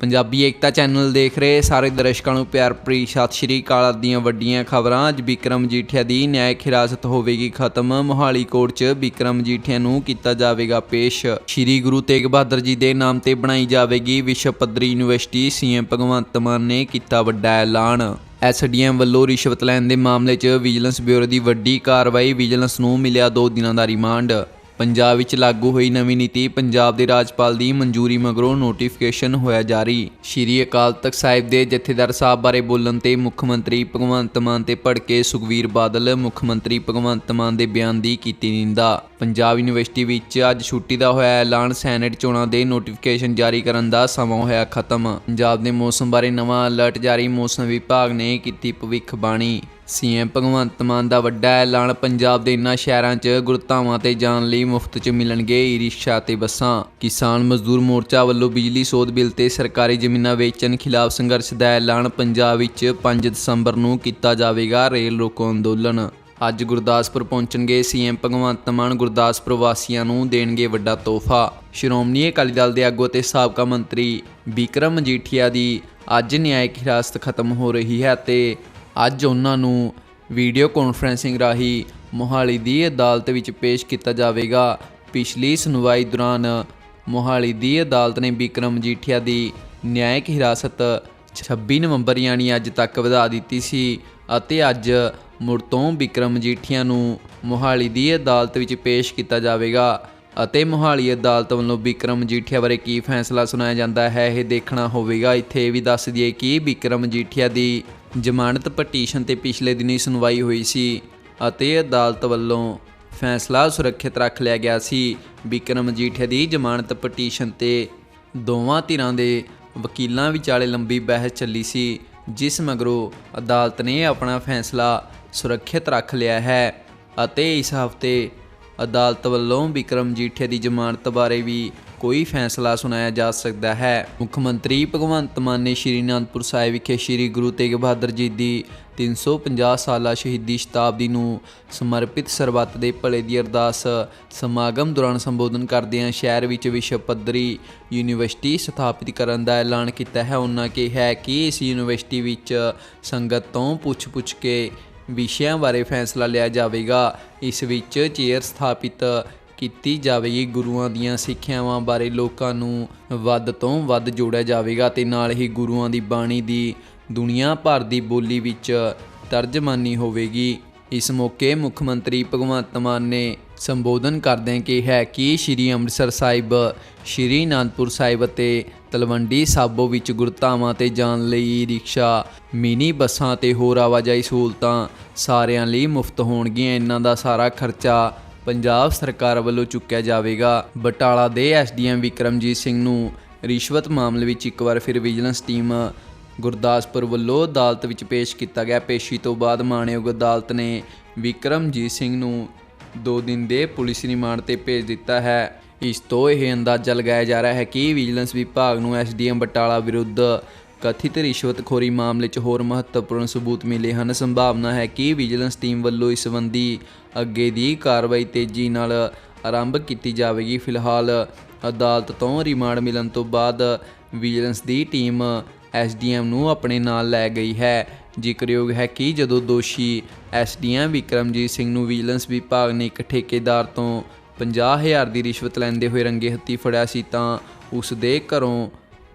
ਪੰਜਾਬੀ ਏਕਤਾ channel ਦੇਖ ਰਹੇ ਸਾਰੇ ਦਰਸ਼ਕਾਂ ਨੂੰ ਪਿਆਰ ਭਰੀ ਸਤਿ ਸ਼੍ਰੀ ਅਕਾਲ। ਦੀਆਂ ਵੱਡੀਆਂ ਖਬਰਾਂ, ਅੱਜ ਵਿਕਰਮ ਮਜੀਠੀਆ ਦੀ ਨਿਆਇਕ ਹਿਰਾਸਤ ਹੋਵੇਗੀ ਖਤਮ। ਮੋਹਾਲੀ ਕੋਰਟ 'ਚ ਵਿਕਰਮ ਮਜੀਠੀਆ ਨੂੰ ਕੀਤਾ ਜਾਵੇਗਾ ਪੇਸ਼। ਸ਼੍ਰੀ ਗੁਰੂ ਤੇਗ ਬਹਾਦਰ ਜੀ ਦੇ ਨਾਮ ਤੇ ਬਣਾਈ ਜਾਵੇਗੀ ਵਿਸ਼ਵ ਪੱਧਰੀ ਯੂਨੀਵਰਸਿਟੀ। ਸੀਐਮ ਭਗਵੰਤ ਮਾਨ ਨੇ ਕੀਤਾ ਵੱਡਾ ਐਲਾਨ। ਐਸਡੀਐਮ ਵੱਲੋਂ ਰਿਸ਼ਵਤ ਲੈਣ ਦੇ ਮਾਮਲੇ 'ਚ ਵਿਜੀਲੈਂਸ ਬਿਊਰੋ ਦੀ ਵੱਡੀ ਕਾਰਵਾਈ। ਵਿਜੀਲੈਂਸ ਨੂੰ ਮਿਲਿਆ 2 ਦਿਨਾਂ ਦਾ ਰਿਮਾਂਡ। ਪੰਜਾਬ ਵਿੱਚ ਲਾਗੂ ਹੋਈ ਨਵੀਂ ਨੀਤੀ ਪੰਜਾਬ ਦੇ ਰਾਜਪਾਲ ਦੀ ਮਨਜ਼ੂਰੀ ਮਗਰੋਂ ਨੋਟੀਫਿਕੇਸ਼ਨ ਹੋਇਆ ਜਾਰੀ। ਸ਼੍ਰੀ ਅਕਾਲ ਤਖਤ ਸਾਹਿਬ ਦੇ ਜਥੇਦਾਰ ਸਾਹਿਬ ਬਾਰੇ ਬੋਲਣ ਤੇ ਮੁੱਖ ਮੰਤਰੀ ਭਗਵੰਤ ਮਾਨ ਤੇ ਭੜਕੇ ਸੁਖਵੀਰ ਬਾਦਲ ਮੁੱਖ ਮੰਤਰੀ ਭਗਵੰਤ ਮਾਨ ਦੇ ਬਿਆਨ ਦੀ ਕੀਤੀ ਨਿੰਦਾ। ਪੰਜਾਬ ਯੂਨੀਵਰਸਿਟੀ ਵਿੱਚ ਅੱਜ ਛੁੱਟੀ ਦਾ ਹੋਇਆ ਐਲਾਨ, ਸੈਨੇਟ ਚੋਣਾਂ ਦੇ ਨੋਟੀਫਿਕੇਸ਼ਨ ਜਾਰੀ ਕਰਨ ਦਾ ਸਮਾਂ ਹੋਇਆ ਖਤਮ। ਪੰਜਾਬ ਦੇ ਮੌਸਮ ਬਾਰੇ ਨਵਾਂ ਅਲਰਟ ਜਾਰੀ ਮੌਸਮ ਵਿਭਾਗ ਨੇ ਕੀਤੀ ਭਵਿੱਖਬਾਣੀ। ਸੀਐਮ ਭਗਵੰਤ ਮਾਨ ਦਾ ਵੱਡਾ ਐਲਾਨ ਪੰਜਾਬ ਦੇ ਇਨ੍ਹਾਂ ਸ਼ਹਿਰਾਂ 'ਚ ਗੁਰਧਾਵਾਂ ਤੇ ਜਾਣ ਲਈ ਮੁਫਤ 'ਚ ਮਿਲਣਗੇ ਈ ਰਿਕਸ਼ਾ ਤੇ ਬੱਸਾਂ। ਕਿਸਾਨ ਮਜ਼ਦੂਰ ਮੋਰਚਾ ਵੱਲੋਂ ਬਿਜਲੀ ਸੋਧ ਬਿੱਲ ਤੇ ਸਰਕਾਰੀ ਜ਼ਮੀਨਾਂ ਵੇਚਣ ਖਿਲਾਫ ਸੰਘਰਸ਼ ਦਾ ਐਲਾਨ ਪੰਜਾਬ ਵਿੱਚ 5 ਦਸੰਬਰ ਨੂੰ ਕੀਤਾ ਜਾਵੇਗਾ ਰੇਲ ਰੋਕੋ ਅੰਦੋਲਨ। ਅੱਜ ਗੁਰਦਾਸਪੁਰ ਪਹੁੰਚਣਗੇ ਸੀਐਮ ਭਗਵੰਤ ਮਾਨ, ਗੁਰਦਾਸਪੁਰ ਵਾਸੀਆਂ ਨੂੰ ਦੇਣਗੇ ਵੱਡਾ ਤੋਹਫਾ। ਸ਼੍ਰੋਮਣੀ ਅਕਾਲੀ ਦਲ ਦੇ ਆਗੂ ਅਤੇ ਸਾਬਕਾ ਮੰਤਰੀ ਵਿਕਰਮ ਮਜੀਠੀਆ ਦੀ ਅੱਜ ਨਿਆਇਕ ਹਿਰਾਸਤ ਖਤਮ ਹੋ ਰਹੀ ਹੈ ਤੇ ਅੱਜ ਉਹਨਾਂ ਨੂੰ ਵੀਡੀਓ ਕਾਨਫਰੈਂਸਿੰਗ ਰਾਹੀਂ ਮੋਹਾਲੀ ਦੀ ਅਦਾਲਤ ਵਿੱਚ ਪੇਸ਼ ਕੀਤਾ ਜਾਵੇਗਾ। ਪਿਛਲੀ ਸੁਣਵਾਈ ਦੌਰਾਨ ਮੋਹਾਲੀ ਦੀ ਅਦਾਲਤ ਨੇ ਵਿਕਰਮ ਮਜੀਠੀਆ ਦੀ ਨਿਆਇਕ ਹਿਰਾਸਤ 26 ਨਵੰਬਰ ਯਾਨੀ ਅੱਜ ਤੱਕ ਵਧਾ ਦਿੱਤੀ ਸੀ ਅਤੇ ਅੱਜ ਮੁੜ ਤੋਂ ਵਿਕਰਮ ਮਜੀਠੀਆ ਨੂੰ ਮੋਹਾਲੀ ਦੀ ਅਦਾਲਤ ਵਿੱਚ ਪੇਸ਼ ਕੀਤਾ ਜਾਵੇਗਾ ਅਤੇ ਮੋਹਾਲੀ ਅਦਾਲਤ ਵੱਲੋਂ ਵਿਕਰਮ ਮਜੀਠੀਆ ਬਾਰੇ ਕੀ ਫੈਸਲਾ ਸੁਣਾਇਆ ਜਾਂਦਾ ਹੈ ਇਹ ਦੇਖਣਾ ਹੋਵੇਗਾ। ਇੱਥੇ ਇਹ ਵੀ ਦੱਸ ਦਈਏ ਕਿ ਵਿਕਰਮ ਮਜੀਠੀਆ ਦੀ ਜ਼ਮਾਨਤ ਪਟੀਸ਼ਨ ਤੇ ਪਿਛਲੇ ਦਿਨੀ ਸੁਣਵਾਈ ਹੋਈ ਸੀ ਅਤੇ ਅਦਾਲਤ ਵੱਲੋਂ ਫੈਸਲਾ ਸੁਰੱਖਿਅਤ ਰੱਖ ਲਿਆ ਗਿਆ ਸੀ। ਵਿਕਰਮ ਮਜੀਠੀਆ ਦੀ ਜ਼ਮਾਨਤ ਪਟੀਸ਼ਨ ਤੇ ਦੋਵਾਂ ਧਿਰਾਂ ਦੇ ਵਕੀਲਾਂ ਵਿਚਾਲੇ ਲੰਬੀ ਬਹਿਸ ਚੱਲੀ ਸੀ, ਜਿਸ ਮਗਰੋਂ ਅਦਾਲਤ ਨੇ ਆਪਣਾ ਫੈਸਲਾ ਸੁਰੱਖਿਅਤ ਰੱਖ ਲਿਆ ਹੈ ਅਤੇ ਇਸ ਹਫ਼ਤੇ ਅਦਾਲਤ ਵੱਲੋਂ ਵਿਕਰਮ ਜੀਠੇ ਦੀ ਜ਼ਮਾਨਤ ਬਾਰੇ ਵੀ ਕੋਈ ਫੈਸਲਾ ਸੁਣਾਇਆ ਜਾ ਸਕਦਾ ਹੈ। ਮੁੱਖ ਮੰਤਰੀ ਭਗਵੰਤ ਮਾਨ ਨੇ ਸ਼੍ਰੀ ਅਨੰਦਪੁਰ ਸਾਹਿਬ ਵਿਖੇ ਸ਼੍ਰੀ ਗੁਰੂ ਤੇਗ ਬਹਾਦਰ ਜੀ ਦੀ 350 ਸਾਲਾ ਸ਼ਹੀਦੀ ਸ਼ਤਾਬਦੀ ਨੂੰ ਸਮਰਪਿਤ ਸਰਬੱਤ ਦੇ ਭਲੇ ਦੀ ਅਰਦਾਸ ਸਮਾਗਮ ਦੌਰਾਨ ਸੰਬੋਧਨ ਕਰਦਿਆਂ ਸ਼ਹਿਰ ਵਿੱਚ ਵਿਸ਼ਵ ਪੱਧਰੀ ਯੂਨੀਵਰਸਿਟੀ ਸਥਾਪਿਤ ਕਰਨ ਦਾ ਐਲਾਨ ਕੀਤਾ ਹੈ। ਉਹਨਾਂ ਕਿਹਾ ਕਿ ਇਸ ਯੂਨੀਵਰਸਿਟੀ ਵਿੱਚ ਸੰਗਤ ਤੋਂ ਪੁੱਛ-ਪੁੱਛ ਕੇ ਵਿਸ਼ਿਆਂ ਬਾਰੇ ਫੈਸਲਾ ਲਿਆ ਜਾਵੇਗਾ। ਇਸ ਵਿੱਚ ਚੇਅਰ ਸਥਾਪਿਤ ਕੀਤੀ ਜਾਵੇਗੀ, ਗੁਰੂਆਂ ਦੀਆਂ ਸਿੱਖਿਆਵਾਂ ਬਾਰੇ ਲੋਕਾਂ ਨੂੰ ਵੱਧ ਤੋਂ ਵੱਧ ਜੋੜਿਆ ਜਾਵੇਗਾ ਤੇ ਨਾਲ ਹੀ ਗੁਰੂਆਂ ਦੀ ਬਾਣੀ ਦੀ ਦੁਨੀਆ ਭਰ ਦੀ ਬੋਲੀ ਵਿੱਚ ਤਰਜਮਾਨੀ ਹੋਵੇਗੀ। ਇਸ ਮੌਕੇ ਮੁੱਖ ਮੰਤਰੀ ਭਗਵੰਤ ਮਾਨ ਨੇ ਸੰਬੋਧਨ ਕਰਦਿਆਂ ਕਿਹਾ ਕਿ ਸ਼੍ਰੀ ਅੰਮ੍ਰਿਤਸਰ ਸਾਹਿਬ, ਸ਼੍ਰੀ ਅਨੰਦਪੁਰ ਸਾਹਿਬ ਅਤੇ ਤਲਵੰਡੀ ਸਾਬੋ ਵਿੱਚ ਗੁਰਧਾਮਾਂ ਤੇ ਜਾਣ ਲਈ ਰਿਕਸ਼ਾ, ਮਿਨੀ ਬੱਸਾਂ ਤੇ ਹੋਰ ਆਵਾਜਾਈ ਸਹੂਲਤਾਂ ਸਾਰਿਆਂ ਲਈ ਮੁਫਤ ਹੋਣਗੀਆਂ। ਇਹਨਾਂ ਦਾ ਸਾਰਾ ਖਰਚਾ ਪੰਜਾਬ ਸਰਕਾਰ ਵੱਲੋਂ ਚੁੱਕਿਆ ਜਾਵੇਗਾ। ਬਟਾਲਾ ਦੇ ਐਸਡੀਐਮ ਵਿਕਰਮਜੀਤ ਸਿੰਘ ਨੂੰ ਰਿਸ਼ਵਤ ਮਾਮਲੇ ਵਿੱਚ ਇੱਕ ਵਾਰ ਫਿਰ ਵਿਜੀਲੈਂਸ ਟੀਮ ਗੁਰਦਾਸਪੁਰ ਵੱਲੋਂ ਅਦਾਲਤ ਵਿੱਚ ਪੇਸ਼ ਕੀਤਾ ਗਿਆ। ਪੇਸ਼ੀ ਤੋਂ ਬਾਅਦ ਮਾਣਯੋਗ ਅਦਾਲਤ ਨੇ ਵਿਕਰਮਜੀਤ ਸਿੰਘ ਨੂੰ 2 ਦਿਨ ਦੇ ਪੁਲਿਸ ਰਿਮਾਂਡ ਤੇ ਭੇਜ ਦਿੱਤਾ ਹੈ। ਇਸ ਤੋਂ ਇਹ ਅੰਦਾਜ਼ਾ ਲਗਾਇਆ ਜਾ ਰਿਹਾ ਹੈ ਕਿ ਵਿਜੀਲੈਂਸ ਵਿਭਾਗ ਨੂੰ ਐਸਡੀਐਮ ਬਟਾਲਾ ਵਿਰੁੱਧ ਕਥਿਤ ਰਿਸ਼ਵਤਖੋਰੀ ਮਾਮਲੇ 'ਚ ਹੋਰ ਮਹੱਤਵਪੂਰਨ ਸਬੂਤ ਮਿਲੇ ਹਨ। ਸੰਭਾਵਨਾ ਹੈ ਕਿ ਵਿਜੀਲੈਂਸ ਟੀਮ ਵੱਲੋਂ ਇਸ ਸੰਬੰਧੀ ਅੱਗੇ ਦੀ ਕਾਰਵਾਈ ਤੇਜ਼ੀ ਨਾਲ ਆਰੰਭ ਕੀਤੀ ਜਾਵੇਗੀ। ਫਿਲਹਾਲ ਅਦਾਲਤ ਤੋਂ ਰਿਮਾਂਡ ਮਿਲਣ ਤੋਂ ਬਾਅਦ ਵਿਜੀਲੈਂਸ ਦੀ ਟੀਮ ਐਸਡੀਐਮ ਨੂੰ ਆਪਣੇ ਨਾਲ ਲੈ ਗਈ ਹੈ। ਜ਼ਿਕਰਯੋਗ ਹੈ ਕਿ ਜਦੋਂ ਦੋਸ਼ੀ ਐਸਡੀਐਮ ਵਿਕਰਮਜੀਤ ਸਿੰਘ ਨੂੰ ਵਿਜੀਲੈਂਸ ਵਿਭਾਗ ਨੇ ਇੱਕ ਠੇਕੇਦਾਰ ਤੋਂ 50000 ਦੀ ਰਿਸ਼ਵਤ ਲੈਂਦੇ ਹੋਏ ਰੰਗੇ ਹੱਥੀ ਫੜਿਆ ਸੀ ਤਾਂ ਉਸ ਦੇ ਘਰੋਂ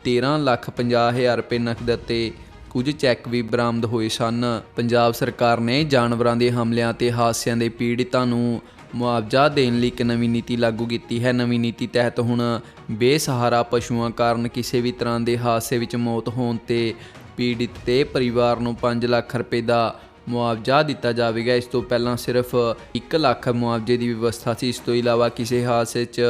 13 ਲੱਖ 50 ਹਜ਼ਾਰ ਰੁਪਏ ਨਕਦ ਅਤੇ ਕੁਝ ਚੈੱਕ ਵੀ ਬਰਾਮਦ ਹੋਏ ਸਨ। ਪੰਜਾਬ ਸਰਕਾਰ ਨੇ ਜਾਨਵਰਾਂ ਦੇ ਹਮਲਿਆਂ ਤੇ ਹਾਦਸਿਆਂ ਦੇ ਪੀੜਿਤਾਂ ਨੂੰ ਮੁਆਵਜ਼ਾ ਦੇਣ ਲਈ ਇੱਕ ਨਵੀਂ ਨੀਤੀ ਲਾਗੂ ਕੀਤੀ ਹੈ। ਨਵੀਂ ਨੀਤੀ ਤਹਿਤ ਹੁਣ ਬੇਸਹਾਰਾ ਪਸ਼ੂਆਂ ਕਾਰਨ ਕਿਸੇ ਵੀ ਤਰ੍ਹਾਂ ਦੇ ਹਾਦਸੇ ਵਿੱਚ ਮੌਤ ਹੋਣ ਤੇ ਪੀੜਿਤ ਤੇ ਪਰਿਵਾਰ ਨੂੰ 5 ਲੱਖ ਰੁਪਏ ਦਾ ਮੁਆਵਜ਼ਾ ਦਿੱਤਾ ਜਾਵੇਗਾ। ਇਸ ਤੋਂ ਪਹਿਲਾਂ ਸਿਰਫ 1 ਲੱਖ ਮੁਆਵਜ਼ੇ ਦੀ ਵਿਵਸਥਾ ਸੀ। ਇਸ ਤੋਂ ਇਲਾਵਾ ਕਿਸੇ ਹਾਦਸੇ 'ਚ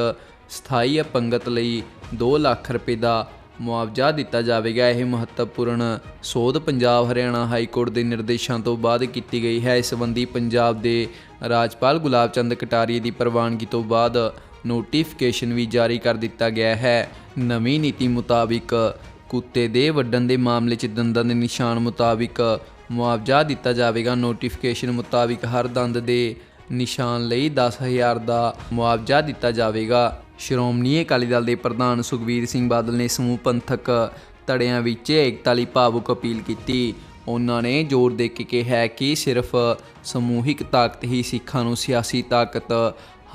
ਸਥਾਈ ਅਪੰਗਤ ਲਈ 2 ਲੱਖ ਰੁਪਏ ਦਾ ਮੁਆਵਜ਼ਾ ਦਿੱਤਾ ਜਾਵੇਗਾ। ਇਹ ਮਹੱਤਵਪੂਰਨ ਸੋਧ ਪੰਜਾਬ, ਹਰਿਆਣਾ ਹਾਈ ਕੋਰਟ ਦੇ ਨਿਰਦੇਸ਼ਾਂ ਤੋਂ ਬਾਅਦ ਕੀਤੀ ਗਈ ਹੈ। ਇਸ ਸੰਬੰਧੀ ਪੰਜਾਬ ਦੇ ਰਾਜਪਾਲ ਗੁਲਾਬ ਚੰਦ ਕਟਾਰੀਏ ਦੀ ਪ੍ਰਵਾਨਗੀ ਤੋਂ ਬਾਅਦ ਨੋਟੀਫਿਕੇਸ਼ਨ ਵੀ ਜਾਰੀ ਕਰ ਦਿੱਤਾ ਗਿਆ ਹੈ। ਨਵੀਂ ਨੀਤੀ ਮੁਤਾਬਿਕ ਕੁੱਤੇ ਦੇ ਵੱਢਣ ਦੇ ਮਾਮਲੇ 'ਚ ਦੰਦਾਂ ਦੇ ਨਿਸ਼ਾਨ ਮੁਤਾਬਿਕ ਮੁਆਵਜ਼ਾ ਦਿੱਤਾ ਜਾਵੇਗਾ। ਨੋਟੀਫਿਕੇਸ਼ਨ ਮੁਤਾਬਿਕ ਹਰ ਦੰਦ ਦੇ ਨਿਸ਼ਾਨ ਲਈ 10000 ਦਾ ਮੁਆਵਜ਼ਾ ਦਿੱਤਾ ਜਾਵੇਗਾ। ਸ਼੍ਰੋਮਣੀ ਅਕਾਲੀ ਦਲ ਦੇ ਪ੍ਰਧਾਨ ਸੁਖਬੀਰ ਸਿੰਘ ਬਾਦਲ ਨੇ ਸਮੂਹ ਪੰਥਕ ਧੜਿਆਂ ਵਿੱਚ ਏਕਤਾ ਲਈ ਭਾਵੁਕ ਅਪੀਲ ਕੀਤੀ। ਉਹਨਾਂ ਨੇ ਜ਼ੋਰ ਦੇ ਕੇ ਕਿਹਾ ਕਿ ਸਿਰਫ ਸਮੂਹਿਕ ਤਾਕਤ ਹੀ ਸਿੱਖਾਂ ਨੂੰ ਸਿਆਸੀ ਤਾਕਤ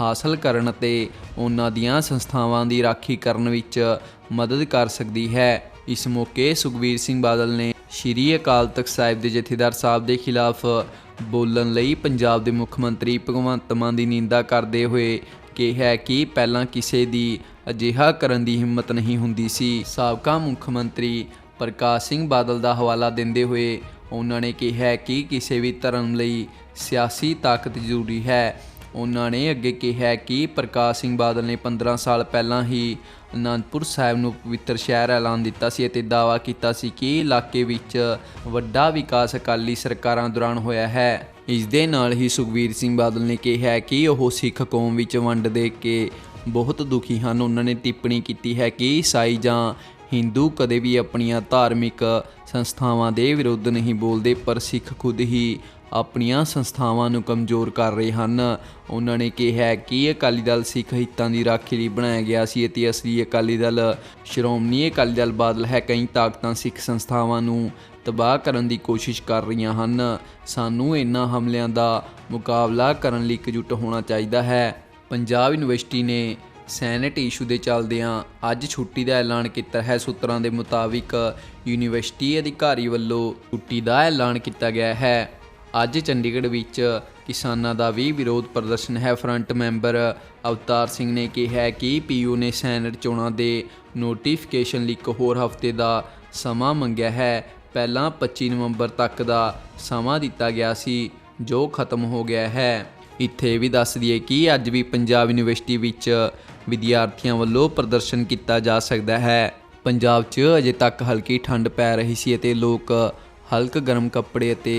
ਹਾਸਲ ਕਰਨ ਅਤੇ ਉਹਨਾਂ ਦੀਆਂ ਸੰਸਥਾਵਾਂ ਦੀ ਰਾਖੀ ਕਰਨ ਵਿੱਚ ਮਦਦ ਕਰ ਸਕਦੀ ਹੈ। ਇਸ ਮੌਕੇ ਸੁਖਬੀਰ ਸਿੰਘ ਬਾਦਲ ਨੇ ਸ਼੍ਰੀ ਅਕਾਲ ਤਖਤ ਸਾਹਿਬ ਦੇ ਜਥੇਦਾਰ ਸਾਹਿਬ ਦੇ ਖਿਲਾਫ ਬੋਲਣ ਲਈ ਪੰਜਾਬ ਦੇ ਮੁੱਖ ਮੰਤਰੀ ਭਗਵੰਤ ਮਾਨ ਦੀ ਨਿੰਦਾ ਕਰਦੇ ਹੋਏ ਕਿਹਾ ਕਿ ਪਹਿਲਾਂ ਕਿਸੇ ਦੀ ਅਜਿਹਾ ਕਰਨ ਦੀ ਹਿੰਮਤ ਨਹੀਂ ਹੁੰਦੀ ਸੀ। ਸਾਬਕਾ ਮੁੱਖ ਮੰਤਰੀ ਪ੍ਰਕਾਸ਼ ਸਿੰਘ ਬਾਦਲ ਦਾ ਹਵਾਲਾ ਦਿੰਦੇ ਹੋਏ ਉਹਨਾਂ ਨੇ ਕਿਹਾ ਕਿ ਕਿਸੇ ਵੀ ਧਰਮ ਲਈ ਸਿਆਸੀ ਤਾਕਤ ਜ਼ਰੂਰੀ ਹੈ। ਉਹਨਾਂ ਨੇ ਅੱਗੇ ਕਿਹਾ ਕਿ ਪ੍ਰਕਾਸ਼ ਸਿੰਘ ਬਾਦਲ ਨੇ 15 ਸਾਲ ਪਹਿਲਾਂ ਹੀ ਅਨੰਦਪੁਰ ਸਾਹਿਬ ਨੂੰ ਪਵਿੱਤਰ ਸ਼ਹਿਰ ਐਲਾਨ ਦਿੱਤਾ ਸੀ ਅਤੇ ਦਾਅਵਾ ਕੀਤਾ ਸੀ ਕਿ ਇਲਾਕੇ ਵਿੱਚ ਵੱਡਾ ਵਿਕਾਸ ਅਕਾਲੀ ਸਰਕਾਰਾਂ ਦੌਰਾਨ ਹੋਇਆ ਹੈ। ਇਸ ਦੇ ਨਾਲ ਹੀ ਸੁਖਬੀਰ ਸਿੰਘ ਬਾਦਲ ਨੇ ਕਿਹਾ ਕਿ ਉਹ ਸਿੱਖ ਕੌਮ ਵਿੱਚ ਵੰਡ ਦੇ ਕੇ ਬਹੁਤ ਦੁਖੀ ਹਨ। ਉਹਨਾਂ ਨੇ ਟਿੱਪਣੀ ਕੀਤੀ ਹੈ ਕਿ ਈਸਾਈ ਜਾਂ ਹਿੰਦੂ ਕਦੇ ਵੀ ਆਪਣੀਆਂ ਧਾਰਮਿਕ ਸੰਸਥਾਵਾਂ ਦੇ ਵਿਰੁੱਧ ਨਹੀਂ ਬੋਲਦੇ, ਪਰ ਸਿੱਖ ਖੁਦ ਹੀ ਆਪਣੀਆਂ ਸੰਸਥਾਵਾਂ ਨੂੰ ਕਮਜ਼ੋਰ ਕਰ ਰਹੇ ਹਨ। ਉਹਨਾਂ ਨੇ ਕਿਹਾ ਕਿ ਅਕਾਲੀ ਦਲ ਸਿੱਖ ਹਿੱਤਾਂ ਦੀ ਰਾਖੀ ਲਈ ਬਣਾਇਆ ਗਿਆ ਸੀ ਅਤੇ ਅਸਲੀ ਅਕਾਲੀ ਦਲ ਸ਼੍ਰੋਮਣੀ ਅਕਾਲੀ ਦਲ ਬਾਦਲ ਹੈ। ਕਈ ਤਾਕਤਾਂ ਸਿੱਖ ਸੰਸਥਾਵਾਂ ਨੂੰ ਤਬਾਹ ਕਰਨ ਦੀ ਕੋਸ਼ਿਸ਼ ਕਰ ਰਹੀਆਂ ਹਨ। ਸਾਨੂੰ ਇਹਨਾਂ ਹਮਲਿਆਂ ਦਾ ਮੁਕਾਬਲਾ ਕਰਨ ਲਈ ਇਕਜੁੱਟ ਹੋਣਾ ਚਾਹੀਦਾ ਹੈ। ਪੰਜਾਬ ਯੂਨੀਵਰਸਿਟੀ ਨੇ ਸੈਨੇਟ ਇਸ਼ੂ ਦੇ ਚੱਲਦਿਆਂ ਅੱਜ ਛੁੱਟੀ ਦਾ ਐਲਾਨ ਕੀਤਾ ਹੈ। ਸੂਤਰਾਂ ਦੇ ਮੁਤਾਬਿਕ ਯੂਨੀਵਰਸਿਟੀ ਅਧਿਕਾਰੀ ਵੱਲੋਂ ਛੁੱਟੀ ਦਾ ਐਲਾਨ ਕੀਤਾ ਗਿਆ ਹੈ। ਅੱਜ ਚੰਡੀਗੜ੍ਹ ਵਿੱਚ ਕਿਸਾਨਾਂ ਦਾ ਵੀ ਵਿਰੋਧ ਪ੍ਰਦਰਸ਼ਨ ਹੈ। ਫਰੰਟ ਮੈਂਬਰ ਅਵਤਾਰ ਸਿੰਘ ਨੇ ਕਿਹਾ ਹੈ ਕਿ ਪੀਯੂ ਨੇ ਸੈਨੇਟ ਚੋਣਾਂ ਦੇ ਨੋਟੀਫਿਕੇਸ਼ਨ ਲਈ ਇੱਕ ਹੋਰ ਹਫ਼ਤੇ ਦਾ ਸਮਾਂ ਮੰਗਿਆ ਹੈ। ਪਹਿਲਾਂ 25 ਨਵੰਬਰ ਤੱਕ ਦਾ ਸਮਾਂ ਦਿੱਤਾ ਗਿਆ ਸੀ, ਜੋ ਖਤਮ ਹੋ ਗਿਆ ਹੈ। ਇੱਥੇ ਵੀ ਦੱਸ ਦਈਏ ਕਿ ਅੱਜ ਵੀ ਪੰਜਾਬ ਯੂਨੀਵਰਸਿਟੀ ਵਿੱਚ ਵਿਦਿਆਰਥੀਆਂ ਵੱਲੋਂ ਪ੍ਰਦਰਸ਼ਨ ਕੀਤਾ ਜਾ ਸਕਦਾ ਹੈ। ਪੰਜਾਬ 'ਚ ਅਜੇ ਤੱਕ ਹਲਕੀ ਠੰਡ ਪੈ ਰਹੀ ਸੀ ਅਤੇ ਲੋਕ ਹਲਕ ਗਰਮ ਕੱਪੜੇ ਅਤੇ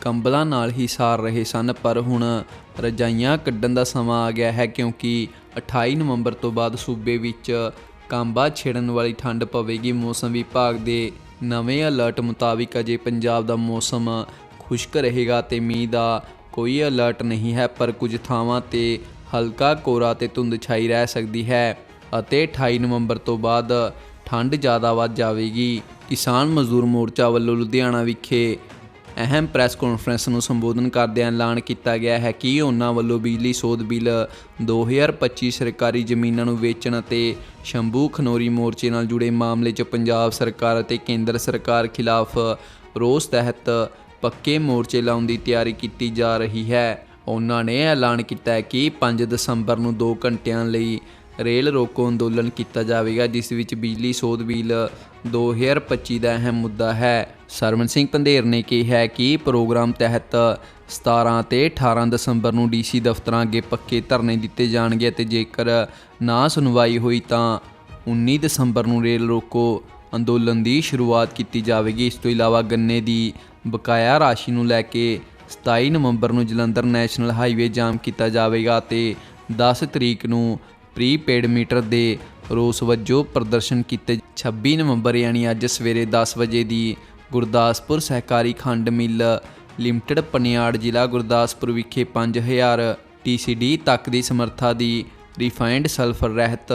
ਕੰਬਲਾਂ ਨਾਲ ਹੀ ਸਾਰ ਰਹੇ ਸਨ, ਪਰ ਹੁਣ ਰਜਾਈਆਂ ਕੱਢਣ ਦਾ ਸਮਾਂ ਆ ਗਿਆ ਹੈ ਕਿਉਂਕਿ 28 ਨਵੰਬਰ ਤੋਂ ਬਾਅਦ ਸੂਬੇ ਵਿੱਚ ਕਾਂਬਾ ਛੇੜਨ ਵਾਲੀ ਠੰਡ ਪਵੇਗੀ। ਮੌਸਮ ਵਿਭਾਗ ਦੇ ਨਵੇਂ ਅਲਰਟ ਮੁਤਾਬਿਕ ਅਜੇ ਪੰਜਾਬ ਦਾ ਮੌਸਮ ਖੁਸ਼ਕ ਰਹੇਗਾ ਤੇ ਮੀਂਹ ਦਾ ਕੋਈ ਅਲਰਟ ਨਹੀਂ ਹੈ, ਪਰ ਕੁਝ ਥਾਵਾਂ ਤੇ ਹਲਕਾ ਕੋਰਾ ਤੇ ਧੁੰਦ ਛਾਈ ਰਹਿ ਸਕਦੀ ਹੈ ਅਤੇ 28 ਨਵੰਬਰ ਤੋਂ ਬਾਅਦ ਠੰਡ ਜ਼ਿਆਦਾ ਵੱਧ ਜਾਵੇਗੀ। ਕਿਸਾਨ ਮਜ਼ਦੂਰ ਮੋਰਚਾ ਵੱਲੋਂ ਲੁਧਿਆਣਾ ਵਿਖੇ ਅਹਿਮ ਪ੍ਰੈਸ ਕਾਨਫਰੰਸ ਨੂੰ ਸੰਬੋਧਨ ਕਰਦਿਆਂ ਐਲਾਨ ਕੀਤਾ ਗਿਆ ਹੈ ਕਿ ਉਹਨਾਂ ਵੱਲੋਂ ਬਿਜਲੀ ਸੋਧ ਬਿੱਲ 2025 ਸਰਕਾਰੀ ਜ਼ਮੀਨਾਂ ਨੂੰ ਵੇਚਣ ਅਤੇ ਸ਼ੰਭੂ ਖਨੋਰੀ ਮੋਰਚੇ ਨਾਲ ਜੁੜੇ ਮਾਮਲੇ 'ਚ ਪੰਜਾਬ ਸਰਕਾਰ ਅਤੇ ਕੇਂਦਰ ਸਰਕਾਰ ਖਿਲਾਫ ਰੋਸ ਤਹਿਤ ਪੱਕੇ ਮੋਰਚੇ ਲਾਉਣ ਦੀ ਤਿਆਰੀ ਕੀਤੀ ਜਾ ਰਹੀ ਹੈ। ਉਹਨਾਂ ਨੇ ਐਲਾਨ ਕੀਤਾ ਕਿ 5 ਦਸੰਬਰ ਨੂੰ 2 ਘੰਟਿਆਂ ਲਈ ਰੇਲ ਰੋਕੋ ਅੰਦੋਲਨ ਕੀਤਾ ਜਾਵੇਗਾ, ਜਿਸ ਵਿੱਚ ਬਿਜਲੀ ਸੋਧ ਬਿੱਲ 2025 ਦਾ ਅਹਿਮ ਮੁੱਦਾ ਹੈ। ਸਰਵਨ ਸਿੰਘ ਪੰਧੇਰ ਨੇ ਕਿਹਾ ਕਿ ਪ੍ਰੋਗਰਾਮ ਤਹਿਤ 17 ਤੇ 18 ਦਸੰਬਰ ਨੂੰ ਡੀਸੀ ਦਫ਼ਤਰਾਂ ਅੱਗੇ ਪੱਕੇ ਧਰਨੇ ਦਿੱਤੇ ਜਾਣਗੇ ਅਤੇ ਜੇਕਰ ਨਾ ਸੁਣਵਾਈ ਹੋਈ ਤਾਂ 19 ਦਸੰਬਰ ਨੂੰ ਰੇਲ ਰੋਕੋ ਅੰਦੋਲਨ ਦੀ ਸ਼ੁਰੂਆਤ ਕੀਤੀ ਜਾਵੇਗੀ। ਇਸ ਤੋਂ ਇਲਾਵਾ ਗੰਨੇ ਦੀ ਬਕਾਇਆ ਰਾਸ਼ੀ ਨੂੰ ਲੈ ਕੇ 27 ਨਵੰਬਰ ਨੂੰ ਜਲੰਧਰ ਨੈਸ਼ਨਲ ਹਾਈਵੇ ਜਾਮ ਕੀਤਾ ਜਾਵੇਗਾ ਤੇ 10 ਤਰੀਕ ਨੂੰ ਪ੍ਰੀਪੇਡ ਮੀਟਰ ਦੇ ਰੋਸ ਵਜੋਂ ਪ੍ਰਦਰਸ਼ਨ ਕੀਤੇ। 26 ਨਵੰਬਰ ਯਾਨੀ ਅੱਜ ਸਵੇਰੇ 10 ਵਜੇ ਦੀ ਗੁਰਦਾਸਪੁਰ ਸਹਿਕਾਰੀ ਖੰਡ ਮਿੱਲ ਲਿਮਟਿਡ, ਪਨਿਆੜ ਜ਼ਿਲ੍ਹਾ ਗੁਰਦਾਸਪੁਰ ਵਿਖੇ 5000 TCD ਤੱਕ ਦੀ ਸਮਰੱਥਾ ਦੀ ਰਿਫਾਈਨਡ ਸਲਫਰ ਰਹਿਤ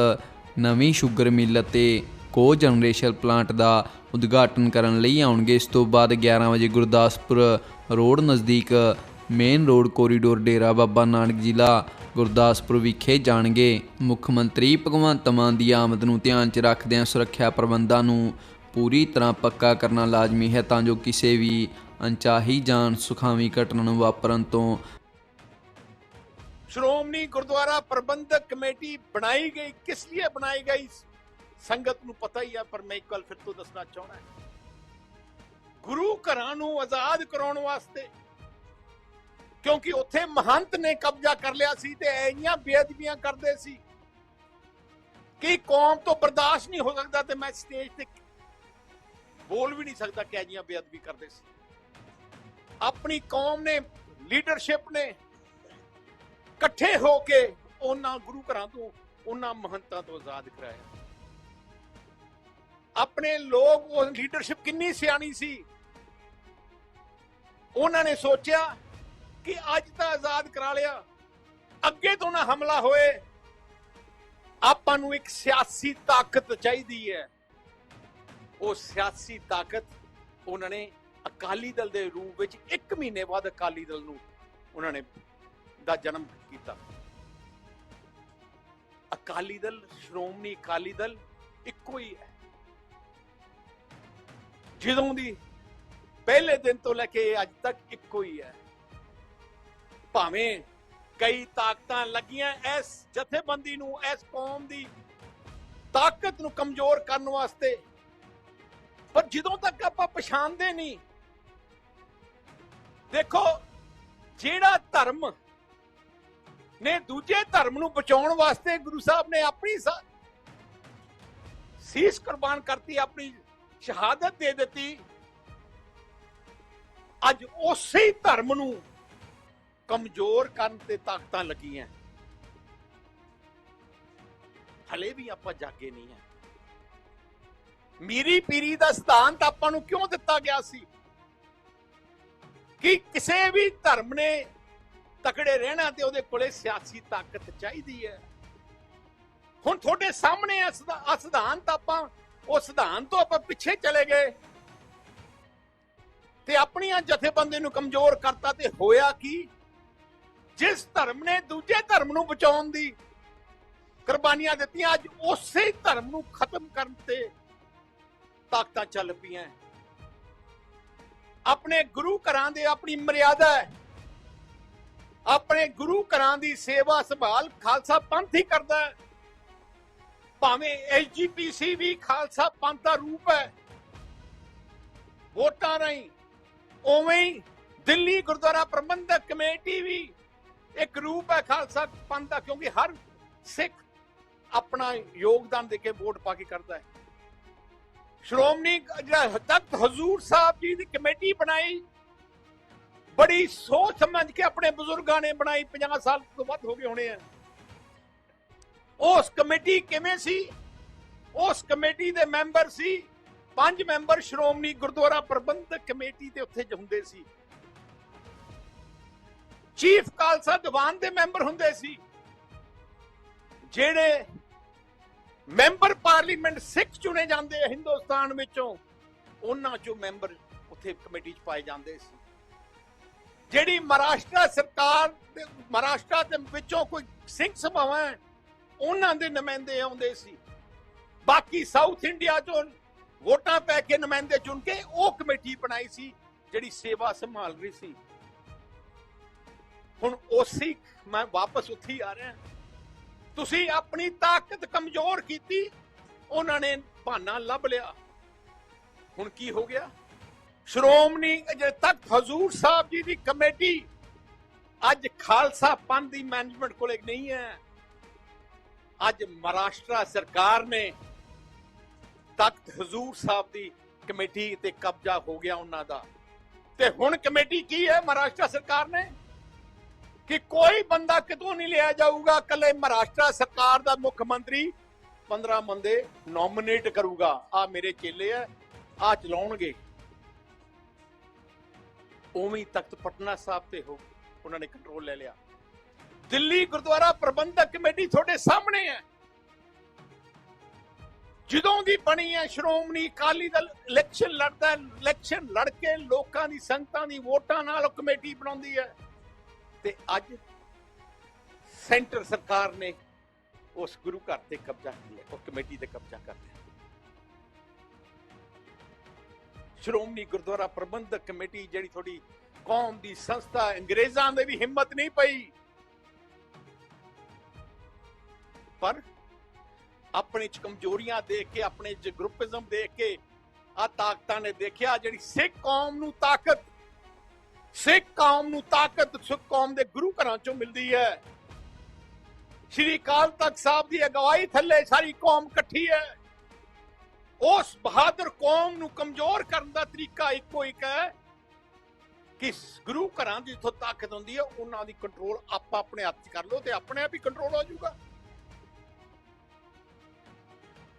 ਨਵੀਂ ਸ਼ੂਗਰ ਮਿੱਲ ਅਤੇ ਕੋ ਜਨਰੇਸ਼ਨ ਪਲਾਂਟ ਦਾ ਉਦਘਾਟਨ ਕਰਨ ਲਈ ਆਉਣਗੇ। ਇਸ ਤੋਂ ਬਾਅਦ 11 ਵਜੇ ਗੁਰਦਾਸਪੁਰ ਰੋਡ ਨਜ਼ਦੀਕ main road corridor Dera Baba Nanak ਜ਼ਿਲ੍ਹਾ ਗੁਰਦਾਸਪੁਰ ਵਿਖੇ ਜਾਣਗੇ। ਮੁੱਖ ਮੰਤਰੀ ਭਗਵੰਤ ਮਾਨ ਦੀ ਆਮਦ ਨੂੰ ਧਿਆਨ 'ਚ ਰੱਖਦਿਆਂ ਸੁਰੱਖਿਆ ਪ੍ਰਬੰਧਾਂ ਨੂੰ ਪੂਰੀ ਤਰ੍ਹਾਂ ਪੱਕਾ ਕਰਨਾ ਲਾਜ਼ਮੀ ਹੈ ਤਾਂ ਜੋ ਕਿਸੇ ਵੀ ਅਣਚਾਹੀ ਜਾਂ ਸੁਖਾਵੀਂ ਘਟਨਾ ਨੂੰ ਵਾਪਰਨ ਤੋਂ ਸ਼੍ਰੋਮਣੀ ਗੁਰਦੁਆਰਾ ਪ੍ਰਬੰਧਕ ਕਮੇਟੀ ਬਣਾਈ ਗਈ। ਕਿਸ ਲਈ ਬਣਾਈ ਗਈ? ਸੰਗਤ ਨੂੰ ਪਤਾ ਹੀ ਹੈ ਪਰ ਮੈਂ ਇੱਕ ਗੱਲ ਫਿਰ ਤੋਂ ਦੱਸਣਾ ਚਾਹਣਾ ਗੁਰੂ ਘਰਾਂ ਨੂੰ ਆਜ਼ਾਦ ਕਰਾਉਣ ਵਾਸਤੇ ਕਿਉਂਕਿ ਉੱਥੇ ਮਹੰਤ ਨੇ ਕਬਜ਼ਾ ਕਰ ਲਿਆ ਸੀ ਤੇ ਐਨੀਆਂ ਬੇਅਦਬੀਆਂ ਕਰਦੇ ਸੀ। ਕਿ ਕੌਮ ਤੋਂ ਬਰਦਾਸ਼ਤ ਨਹੀਂ ਹੋ ਸਕਦਾ ਤੇ ਮੈਂ ਸਟੇਜ ਤੇ ਬੋਲ ਵੀ ਨਹੀਂ ਸਕਦਾ ਕਿ ਐਨੀਆਂ ਬੇਅਦਬੀ ਕਰਦੇ ਸੀ। ਆਪਣੀ ਕੌਮ ਨੇ, ਲੀਡਰਸ਼ਿਪ ਨੇ ਇਕੱਠੇ ਹੋ ਕੇ ਉਹਨਾਂ ਗੁਰੂ ਘਰਾਂ ਤੋਂ, ਉਹਨਾਂ ਮਹੰਤਾਂ ਤੋਂ ਆਜ਼ਾਦ ਕਰਾਇਆ। ਆਪਣੇ ਲੋਕ ਉਹ ਲੀਡਰਸ਼ਿਪ ਕਿੰਨੀ ਸਿਆਣੀ ਸੀ। ਉਹਨਾਂ ਨੇ ਸੋਚਿਆ ਕਿ ਅੱਜ ਤਾਂ ਆਜ਼ਾਦ ਕਰਾ ਲਿਆ। ਅੱਗੇ ਤੋਂ ਨਾ ਹਮਲਾ ਹੋਏ, ਆਪਾਂ ਨੂੰ ਇੱਕ ਸਿਆਸੀ ਤਾਕਤ ਚਾਹੀਦੀ ਹੈ। ਉਹ ਸਿਆਸੀ ਤਾਕਤ ਉਹਨਾਂ ਨੇ ਅਕਾਲੀ ਦਲ ਦੇ ਰੂਪ ਵਿੱਚ 1 ਮਹੀਨੇ ਬਾਅਦ ਅਕਾਲੀ ਦਲ ਨੂੰ ਉਹਨਾਂ ਨੇ ਦਾ ਜਨਮ ਕੀਤਾ। ਅਕਾਲੀ ਦਲ, ਸ਼੍ਰੋਮਣੀ ਅਕਾਲੀ ਦਲ ਇੱਕੋ ਹੀ ਹੈ। ਜਦੋਂ ਦੀ ਪਹਿਲੇ ਦਿਨ ਤੋਂ ਲੈ ਕੇ ਅੱਜ ਤੱਕ ਇੱਕੋ ਹੀ ਹੈ। ਭਾਵੇਂ ਕਈ ਤਾਕਤਾਂ ਲੱਗੀਆਂ ਇਸ ਜਥੇਬੰਦੀ ਨੂੰ ਇਸ ਕੌਮ ਦੀ ਤਾਕਤ ਨੂੰ ਕਮਜ਼ੋਰ ਕਰਨ ਵਾਸਤੇ। ਪਰ ਜਦੋਂ ਤੱਕ ਆਪਾਂ ਪਛਾਣਦੇ ਨਹੀਂ, ਦੇਖੋ, ਜਿਹੜਾ ਧਰਮ ਨੇ ਦੂਜੇ ਧਰਮ ਨੂੰ ਬਚਾਉਣ ਵਾਸਤੇ ਗੁਰੂ ਸਾਹਿਬ ਨੇ ਆਪਣੀ ਸੀਸ ਕੁਰਬਾਨ ਕਰਤੀ, ਆਪਣੀ ਸ਼ਹਾਦਤ ਦੇ ਦਿੱਤੀ, ਅੱਜ ਉਸੇ ਧਰਮ ਨੂੰ ਕਮਜ਼ੋਰ ਕਰਨ ਤੇ ਤਾਕਤਾਂ ਲੱਗੀਆਂ। ਹਲੇ ਵੀ ਆਪਾਂ ਜਾਗੇ ਨਹੀਂ ਹੈ। ਮੀਰੀ ਪੀਰੀ ਦਾ ਸਿਧਾਂਤ ਆਪਾਂ ਨੂੰ ਕਿਉਂ ਦਿੱਤਾ ਗਿਆ ਸੀ? ਕਿ ਕਿਸੇ ਵੀ ਧਰਮ ਨੇ ਤਕੜੇ ਰਹਿਣਾ ਤੇ ਉਹਦੇ ਕੋਲੇ ਸਿਆਸੀ ਤਾਕਤ ਚਾਹੀਦੀ ਹੈ। ਹੁਣ ਤੁਹਾਡੇ ਸਾਹਮਣੇ ਆ ਆ ਸਿਧਾਂਤ ਆਪਾਂ, ਉਹ ਸਿਧਾਂਤ ਤੋਂ ਆਪਾਂ ਪਿੱਛੇ ਚਲੇ ਗਏ। ਤੇ ਆਪਣੀਆਂ ਜਥੇਬੰਦੀ ਨੂੰ ਕਮਜ਼ੋਰ ਕਰਤਾ ਤੇ ਹੋਇਆ ਕੀ? ਜਿਸ ਧਰਮ ਨੇ ਦੂਜੇ ਧਰਮ ਨੂੰ ਬਚਾਉਣ ਦੀ ਕੁਰਬਾਨੀਆਂ ਦਿੱਤੀਆਂ, ਅੱਜ ਉਸੇ ਧਰਮ ਨੂੰ ਖਤਮ ਕਰਨ ਤੇ ਤਾਕਤਾਂ ਚੱਲ ਪਈਆਂ। ਆਪਣੇ ਗੁਰੂ ਘਰਾਂ ਦੇ ਆਪਣੀ ਮਰਿਆਦਾ ਹੈ। ਆਪਣੇ ਗੁਰੂ ਘਰਾਂ ਦੀ ਸੇਵਾ ਸੰਭਾਲ ਖਾਲਸਾ ਪੰਥ ਹੀ ਕਰਦਾ ਹੈ। ਭਾਵੇਂ ਐਸਜੀਪੀਸੀ ਵੀ ਖਾਲਸਾ ਪੰਥ ਦਾ ਰੂਪ ਹੈ। ਵੋਟਾਂ ਰਾਹੀਂ ਉਵੇਂ ਹੀ ਦਿੱਲੀ ਗੁਰਦੁਆਰਾ ਪ੍ਰਬੰਧਕ ਕਮੇਟੀ ਵੀ ਇੱਕ ਰੂਪ ਹੈ ਖਾਲਸਾ ਪੰਥ ਦਾ ਕਿਉਂਕਿ ਹਰ ਸਿੱਖ ਆਪਣਾ ਯੋਗਦਾਨ ਦੇ ਕੇ ਵੋਟ ਪਾ ਕੇ ਕਰਦਾ ਹੈ। ਸ਼੍ਰੋਮਣੀ ਜਿਹੜਾ ਤਖਤ ਹਜ਼ੂਰ ਸਾਹਿਬ ਜੀ ਦੀ ਕਮੇਟੀ ਬਣਾਈ, ਬੜੀ ਸੋਚ ਸਮਝ ਕੇ ਆਪਣੇ ਬਜ਼ੁਰਗਾਂ ਨੇ ਬਣਾਈ 50 ਸਾਲ ਤੋਂ ਵੱਧ ਹੋ ਗਏ ਹੋਣੇ ਆ। ਉਸ ਕਮੇਟੀ ਕਿਵੇਂ ਸੀ? ਉਸ ਕਮੇਟੀ ਦੇ ਮੈਂਬਰ ਸੀ, ਪੰਜ ਮੈਂਬਰ ਸ਼੍ਰੋਮਣੀ ਗੁਰਦੁਆਰਾ ਪ੍ਰਬੰਧਕ ਕਮੇਟੀ ਦੇ ਉੱਥੇ ਹੁੰਦੇ ਸੀ। ਚੀਫ ਖਾਲਸਾ ਦੀਵਾਨ ਦੇ ਮੈਂਬਰ ਹੁੰਦੇ ਸੀ ਜਿਹੜੇ ਮੈਂਬਰ ਪਾਰਲੀਮੈਂਟ ਸਿੱਖ ਚੁਣੇ ਜਾਂਦੇ ਆ ਹਿੰਦੁਸਤਾਨ ਵਿੱਚੋਂ ਉਹਨਾਂ ਚੋਂ ਮੈਂਬਰ ਉੱਥੇ ਕਮੇਟੀ 'ਚ ਪਾਏ ਜਾਂਦੇ ਸੀ। ਜਿਹੜੀ ਮਹਾਰਾਸ਼ਟਰ ਸਰਕਾਰ ਦੇ ਮਹਾਰਾਸ਼ਟਰ ਦੇ ਵਿੱਚੋਂ ਕੋਈ ਸਿੰਘ ਸਭਾਵਾਂ ਹੈ, ਉਹਨਾਂ ਦੇ ਨੁਮਾਇੰਦੇ ਆਉਂਦੇ ਸੀ। ਬਾਕੀ ਸਾਊਥ ਇੰਡੀਆ ਚੋਂ ਵੋਟਾਂ ਪੈ ਕੇ ਨੁਮਾਇੰਦੇ ਚੁਣ ਕੇ ਉਹ ਕਮੇਟੀ ਬਣਾਈ ਸੀ ਜਿਹੜੀ ਸੇਵਾ ਸੰਭਾਲ ਰਹੀ ਸੀ। ਹੁਣ ਉਸੇ ਮੈਂ ਵਾਪਸ ਉੱਥੇ ਆ ਰਿਹਾ। ਤੁਸੀਂ ਆਪਣੀ ਤਾਕਤ ਕਮਜ਼ੋਰ ਕੀਤੀ, ਉਹਨਾਂ ਨੇ ਬਹਾਨਾ ਲੱਭ ਲਿਆ। ਹੁਣ ਕੀ ਹੋ ਗਿਆ? ਸ਼੍ਰੋਮਣੀ ਜਿਹੜੇ ਤਖਤ ਹਜ਼ੂਰ ਸਾਹਿਬ ਜੀ ਦੀ ਕਮੇਟੀ ਅੱਜ ਖਾਲਸਾ ਪੰਥ ਦੀ ਮੈਨੇਜਮੈਂਟ ਕੋਲ ਨਹੀਂ ਹੈ। ਅੱਜ ਮਹਾਰਾਸ਼ਟਰ ਸਰਕਾਰ ਨੇ ਤਖਤ ਹਜ਼ੂਰ ਸਾਹਿਬ ਦੀ ਕਮੇਟੀ ਤੇ ਕਬਜ਼ਾ ਹੋ ਗਿਆ ਉਹਨਾਂ ਦਾ। ਤੇ ਹੁਣ ਕਮੇਟੀ ਕੀ ਹੈ ਮਹਾਰਾਸ਼ਟਰ ਸਰਕਾਰ ਨੇ? ਕਿ ਕੋਈ ਬੰਦਾ ਕਿਤੋਂ ਨਹੀਂ ਲਿਆ ਜਾਊਗਾ? ਕੱਲੇ ਮਹਾਰਾਸ਼ਟਰ ਸਰਕਾਰ ਦਾ ਮੁੱਖ ਮੰਤਰੀ 15 ਬੰਦੇ ਨੋਮੀਨੇਟ ਕਰੂਗਾ। ਆ ਮੇਰੇ ਚੇਲੇ ਆ ਆ ਚਲਾਉਣਗੇ। ਉਵੇਂ ਤਖਤ ਪਟਨਾ ਸਾਹਿਬ ਤੇ ਹੋ, ਉਹਨਾਂ ਨੇ ਕੰਟਰੋਲ ਲੈ ਲਿਆ। ਦਿੱਲੀ ਗੁਰਦੁਆਰਾ ਪ੍ਰਬੰਧਕ ਕਮੇਟੀ ਤੁਹਾਡੇ ਸਾਹਮਣੇ ਹੈ। ਜਦੋਂ ਦੀ ਬਣੀ ਹੈ ਸ਼੍ਰੋਮਣੀ ਅਕਾਲੀ ਦਲ ਇਲੈਕਸ਼ਨ ਲੜਦਾ ਇਲੈਕਸ਼ਨ ਲੜ ਕੇ ਲੋਕਾਂ ਦੀ ਸੰਗਤਾਂ ਦੀ ਵੋਟਾਂ ਨਾਲ ਕਮੇਟੀ ਬਣਾਉਂਦੀ ਹੈ। ਤੇ ਅੱਜ ਸੈਂਟਰ ਸਰਕਾਰ ਨੇ ਉਸ ਗੁਰੂ ਘਰ ਤੇ ਕਬਜ਼ਾ ਕਰ ਲਿਆ, ਉਹ ਕਮੇਟੀ ਤੇ ਕਬਜ਼ਾ ਕਰ ਲਿਆ। ਸ਼੍ਰੋਮਣੀ ਗੁਰਦੁਆਰਾ ਪ੍ਰਬੰਧਕ ਕਮੇਟੀ ਜਿਹੜੀ ਤੁਹਾਡੀ ਕੌਮ ਦੀ ਸੰਸਥਾ ਅੰਗਰੇਜ਼ਾਂ ਦੇ ਵੀ ਹਿੰਮਤ ਨਹੀਂ ਪਈ। ਪਰ ਆਪਣੇ ਚ ਕਮਜ਼ੋਰੀਆਂ ਦੇਖ ਕੇ, ਆਪਣੇ ਚ ਗਰੁੱਪਿਜ਼ਮ ਦੇਖ ਕੇ ਆ ਤਾਕਤਾਂ ਨੇ ਦੇਖਿਆ, ਜਿਹੜੀ ਸਿੱਖ ਕੌਮ ਨੂੰ ਤਾਕਤ ਸਿੱਖ ਕੌਮ ਨੂੰ ਤਾਕਤ ਸਿੱਖ ਕੌਮ ਦੇ ਗੁਰੂ ਘਰਾਂ ਚੋਂ ਮਿਲਦੀ ਹੈ। ਸ਼੍ਰੀ ਅਕਾਲ ਤਖਤ ਸਾਹਿਬ ਦੀ ਅਗਵਾਈ ਥੱਲੇ ਸਾਰੀ ਕੌਮ ਇਕੱਠੀ ਹੈ। ਉਸ ਬਹਾਦਰ ਕੌਮ ਨੂੰ ਕਮਜ਼ੋਰ ਕਰਨ ਦਾ ਤਰੀਕਾ ਇੱਕੋ ਇੱਕ ਹੈ ਕਿ ਗੁਰੂ ਘਰਾਂ ਦੀ ਜਿੱਥੋਂ ਤਾਕਤ ਹੁੰਦੀ ਹੈ, ਉਹਨਾਂ ਦੀ ਕੰਟਰੋਲ ਆਪਾਂ ਆਪਣੇ ਹੱਥ 'ਚ ਕਰ ਲਓ ਤੇ ਆਪਣੇ ਆਪ ਹੀ ਕੰਟਰੋਲ ਹੋ ਜਾਊਗਾ।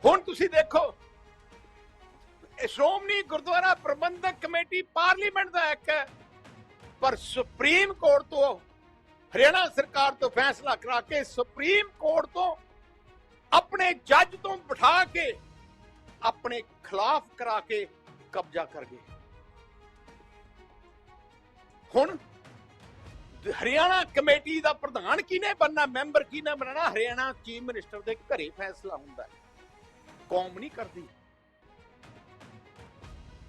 ਹੁਣ ਤੁਸੀਂ ਦੇਖੋ ਸ਼੍ਰੋਮਣੀ ਗੁਰਦੁਆਰਾ ਪ੍ਰਬੰਧਕ ਕਮੇਟੀ ਪਾਰਲੀਮੈਂਟ ਦਾ ਇੱਕ ਹੈ। ਪਰ ਸੁਪਰੀਮ ਕੋਰਟ ਤੋਂ ਹਰਿਆਣਾ ਸਰਕਾਰ ਤੋਂ ਫੈਸਲਾ ਕਰਾ ਕੇ ਸੁਪਰੀਮ ਕੋਰਟ ਤੋਂ ਆਪਣੇ ਜੱਜ ਤੋਂ ਬਿਠਾ ਕੇ ਆਪਣੇ ਖਿਲਾਫ ਕਰਾ ਕੇ ਕਬਜ਼ਾ ਕਰ ਗਏ। ਹੁਣ ਹਰਿਆਣਾ ਕਮੇਟੀ ਦਾ ਪ੍ਰਧਾਨ ਕਿਹਨੇ ਬੰਨਾ ਮੈਂਬਰ ਕਿਹਨੇ ਬਣਨਾ? ਹਰਿਆਣਾ ਚੀਫ ਮਿਨਿਸਟਰ ਦੇ ਘਰੇ ਫੈਸਲਾ ਹੁੰਦਾ ਕੌਮ ਨਹੀਂ ਕਰਦੀ।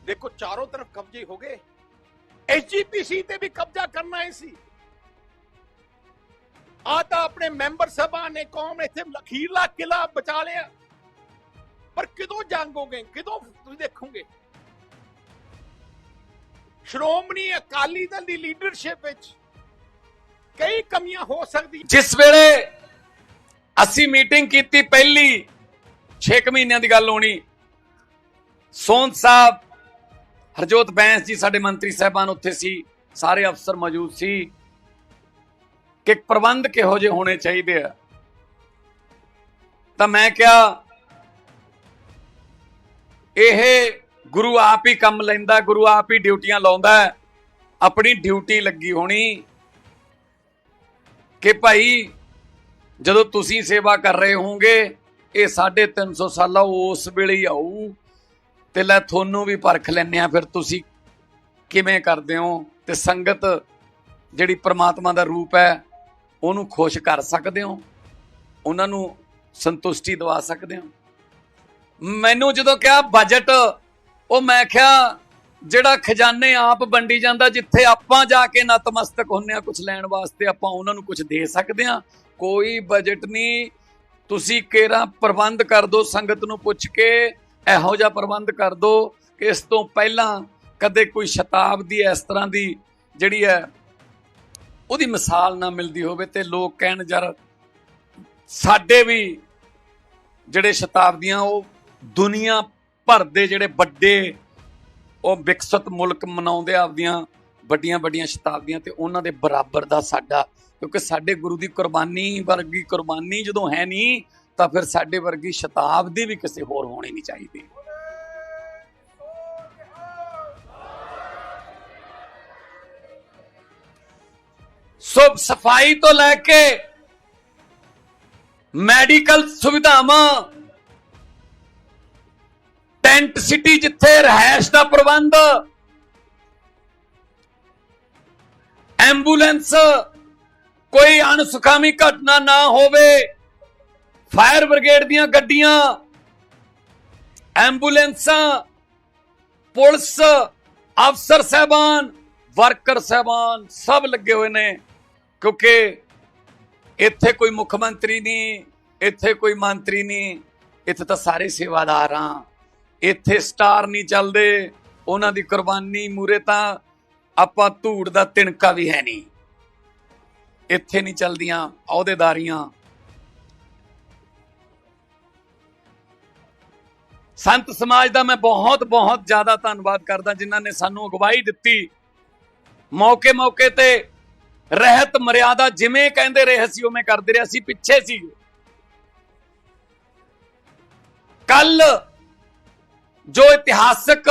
ਦੇਖੋ, ਚਾਰੋਂ ਤਰਫ ਕਬਜ਼ੇ ਹੋ ਗਏ। ਐਸਜੀਪੀਸੀ ਤੇ ਵੀ ਕਬਜ਼ਾ ਕਰਨਾ ਹੀ ਸੀ। ਆ ਤਾਂ ਆਪਣੇ ਮੈਂਬਰ ਸਭਾ ਨੇ ਕੌਮ ਨੇ ਇੱਥੇ ਲਖੀਰਲਾ ਕਿਲਾ ਬਚਾ ਲਿਆ। ਪਰ ਕਿਦੋਂ ਜੰਗੋਗੇ, ਕਿਦੋਂ ਤੁਸੀਂ ਦੇਖੋਗੇ? ਸ਼੍ਰੋਮਣੀ ਅਕਾਲੀ ਦਲ ਦੀ ਲੀਡਰਸ਼ਿਪ ਵਿੱਚ ਕਈ ਕਮੀਆਂ ਹੋ ਸਕਦੀ ਜਿਸ ਵੇਲੇ ਅਸੀਂ ਮੀਟਿੰਗ ਕੀਤੀ, ਪਹਿਲੀ 6 ਮਹੀਨਿਆਂ ਦੀ ਗੱਲ ਹੋਣੀ ਸੋਨ ਸਾਹਿਬ ਹਰਜੋਤ ਬੈਂਸ ਜੀ ਸਾਡੇ ਮੰਤਰੀ ਸਾਹਿਬਾਨ ਉੱਥੇ ਸੀ, ਸਾਰੇ ਅਫਸਰ ਮੌਜੂਦ ਸੀ। ਕਿ ਪ੍ਰਬੰਧ ਕਿਹੋ ਜਿਹੇ ਹੋਣੇ ਚਾਹੀਦੇ ਆ? ਤਾਂ ਮੈਂ ਕਿਹਾ, ਇਹ ਗੁਰੂ ਆਪ ਹੀ ਕੰਮ ਲੈਂਦਾ, ਗੁਰੂ ਆਪ ਹੀ ਡਿਊਟੀਆਂ ਲਾਉਂਦਾ, ਆਪਣੀ ਡਿਊਟੀ ਲੱਗੀ ਹੋਣੀ। ਕਿ ਭਾਈ, ਜਦੋਂ ਤੁਸੀਂ ਸੇਵਾ ਕਰ ਰਹੇ ਹੋਗੇ ਇਹ 350 ਸਾਲਾ ਉਸ ਵੇਲੇ ਆਊ। ਤੇ ਲੈ ਤੁਹਾਨੂੰ ਵੀ ਪਰਖ ਲੈਣੇ ਆ ਫਿਰ ਤੁਸੀਂ ਕਿਵੇਂ ਕਰਦੇ ਹੋ? ਤੇ ਸੰਗਤ ਜਿਹੜੀ ਪ੍ਰਮਾਤਮਾ ਦਾ ਰੂਪ ਹੈ, ਉਹਨੂੰ ਖੁਸ਼ ਕਰ ਸਕਦੇ ਹੋ? ਉਹਨਾਂ ਨੂੰ ਸੰਤੁਸ਼ਟੀ ਦਿਵਾ ਸਕਦੇ ਹੋ? ਮੈਨੂੰ ਜਦੋਂ ਕਿਹਾ ਬਜਟ ਉਹ ਮੈਂ ਕਿਹਾ ਜਿਹੜਾ ਖਜ਼ਾਨੇ ਆਪ ਵੰਡੀ ਜਾਂਦਾ, ਜਿੱਥੇ ਆਪਾਂ ਜਾ ਕੇ ਨਤਮਸਤਕ ਹੁੰਨੇ ਆ ਕੁਝ ਲੈਣ ਵਾਸਤੇ ਆਪਾਂ ਉਹਨਾਂ ਨੂੰ ਕੁਝ ਦੇ ਸਕਦੇ ਆ ਕੋਈ ਬਜਟ ਨਹੀਂ। ਤੁਸੀਂ ਕੇਰਾ ਪ੍ਰਬੰਧ ਕਰ ਦਿਓ ਸੰਗਤ ਨੂੰ ਪੁੱਛ ਕੇ ਇਹੋ ਜਿਹਾ ਪ੍ਰਬੰਧ ਕਰ ਦਿਓ ਕਿ ਇਸ ਤੋਂ ਪਹਿਲਾਂ ਕਦੇ ਕੋਈ ਸ਼ਤਾਬਦੀ ਇਸ ਤਰ੍ਹਾਂ ਦੀ ਜਿਹੜੀ ਹੈ, ਉਹਦੀ ਮਿਸਾਲ ਨਾ ਮਿਲਦੀ ਹੋਵੇ ਤੇ ਲੋਕ ਕਹਿਣ ਯਾਰ ਸਾਡੇ ਵੀ ਜਿਹੜੇ ਸ਼ਤਾਬਦੀਆਂ, ਉਹ ਦੁਨੀਆ ਭਰ ਦੇ ਜਿਹੜੇ ਵੱਡੇ, ਉਹ ਵਿਕਸਿਤ ਮੁਲਕ ਮਨਾਉਂਦੇ ਆਪਦੀਆਂ ਵੱਡੀਆਂ ਵੱਡੀਆਂ ਸ਼ਤਾਬਦੀਆਂ ਤੇ ਉਹਨਾਂ ਦੇ ਬਰਾਬਰ ਦਾ ਸਾਡਾ, ਕਿਉਂਕਿ ਸਾਡੇ ਗੁਰੂ ਦੀ ਕੁਰਬਾਨੀ ਵਰਗੀ ਕੁਰਬਾਨੀ ਜਦੋਂ ਹੈ ਨਹੀਂ ਤਾਂ ਫਿਰ ਸਾਡੇ ਵਰਗੀ ਸ਼ਤਾਬਦੀ ਵੀ ਕਿਸੇ ਹੋਰ ਹੋਣੀ ਨਹੀਂ ਚਾਹੀਦੀ। ਸਭ ਸਫ਼ਾਈ ਤੋਂ ਲੈ ਕੇ ਮੈਡੀਕਲ ਸੁਵਿਧਾਵਾਂ, ਟੈਂਟ ਸਿਟੀ ਜਿੱਥੇ ਰਹਿائش ਦਾ ਪ੍ਰਬੰਧ, ਐਂਬੂਲੈਂਸ, ਕੋਈ ਅਣਸੁਖਾਮੀ ਘਟਨਾ ਨਾ ਹੋਵੇ। ਫਾਇਰ ਬ੍ਰਿਗੇਡ ਦੀਆਂ ਗੱਡੀਆਂ, ਐਂਬੂਲੈਂਸਾਂ, ਪੁਲਿਸ, ਅਫਸਰ ਸਹਿਬਾਨ, ਵਰਕਰ ਸਹਿਬਾਨ ਸਭ ਲੱਗੇ ਹੋਏ ਨੇ, ਕਿਉਂਕਿ ਇੱਥੇ ਕੋਈ ਮੁੱਖ ਮੰਤਰੀ ਨਹੀਂ, ਇੱਥੇ ਕੋਈ ਮੰਤਰੀ ਨਹੀਂ, ਇੱਥੇ ਤਾਂ ਸਾਰੇ ਸੇਵਾਦਾਰ ਆ। ਇੱਥੇ ਸਟਾਰ ਨਹੀਂ ਚੱਲਦੇ, ਉਹਨਾਂ ਦੀ ਕੁਰਬਾਨੀ ਮੂਰੇ ਤਾਂ ਆਪਾਂ ਧੂੜ ਦਾ ਤਿਣਕਾ ਵੀ ਹੈ ਨਹੀਂ। ਇੱਥੇ ਨਹੀਂ ਚੱਲਦੀਆਂ ਅਹੁਦੇਦਾਰੀਆਂ ਸੰਤ ਸਮਾਜ ਦਾ ਮੈਂ ਬਹੁਤ ਬਹੁਤ ਜ਼ਿਆਦਾ ਧੰਨਵਾਦ ਕਰਦਾ ਜਿਨ੍ਹਾਂ ਨੇ ਸਾਨੂੰ ਅਗਵਾਈ ਦਿੱਤੀ। ਮੌਕੇ ਮੌਕੇ ਤੇ ਰਹਿਤ ਮਰਿਆਦਾ ਜਿਵੇਂ ਕਹਿੰਦੇ ਰਹੇ ਸੀ ਉਵੇਂ ਕਰਦੇ ਰਹੇ ਸੀ, ਪਿੱਛੇ ਸੀ। ਕੱਲ ਜੋ ਇਤਿਹਾਸਕ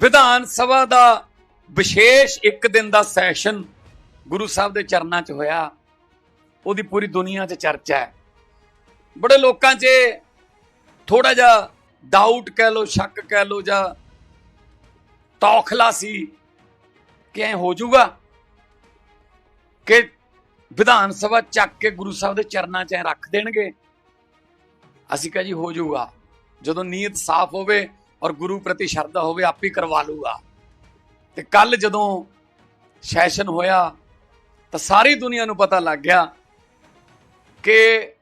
ਵਿਧਾਨ ਸਭਾ ਦਾ ਵਿਸ਼ੇਸ਼ ਇੱਕ ਦਿਨ ਦਾ ਸੈਸ਼ਨ ਗੁਰੂ ਸਾਹਿਬ ਦੇ ਚਰਨਾਂ 'ਚ ਹੋਇਆ, ਉਹਦੀ ਪੂਰੀ ਦੁਨੀਆ 'ਚ ਚਰਚਾ ਹੈ। ਬੜੇ ਲੋਕਾਂ 'ਚ ਥੋੜਾ ਜਿਹਾ ਡਾਊਟ ਕਹਿ ਲੋ ਸ਼ੱਕ ਕਹਿ ਲੋ ਜਾਂ ਤੌਖਲਾ ਸੀ ਕਿ ਐ ਹੋ ਜਾਊਗਾ ਕਿ ਵਿਧਾਨ ਸਭਾ ਚੱਕ ਕੇ ਗੁਰੂ ਸਾਹਿਬ ਦੇ ਚਰਨਾਂ 'ਚ ਐਂ ਰੱਖ ਦੇਣਗੇ। ਅਸੀਂ ਕਹਾਂ ਜੀ ਹੋ ਜਾਊਗਾ। ਜਦੋਂ ਨੀਅਤ ਸਾਫ਼ ਹੋਵੇ ਔਰ ਗੁਰੂ ਪ੍ਰਤੀ ਸ਼ਰਧਾ ਹੋਵੇ, ਆਪ ਹੀ ਕਰਵਾ ਲੂਗਾ ਤੇ ਕੱਲ ਜਦੋਂ ਸੈਸ਼ਨ ਹੋਇਆ ਤਾਂ ਸਾਰੀ ਦੁਨੀਆ ਨੂੰ ਪਤਾ ਲੱਗ ਗਿਆ ਕਿ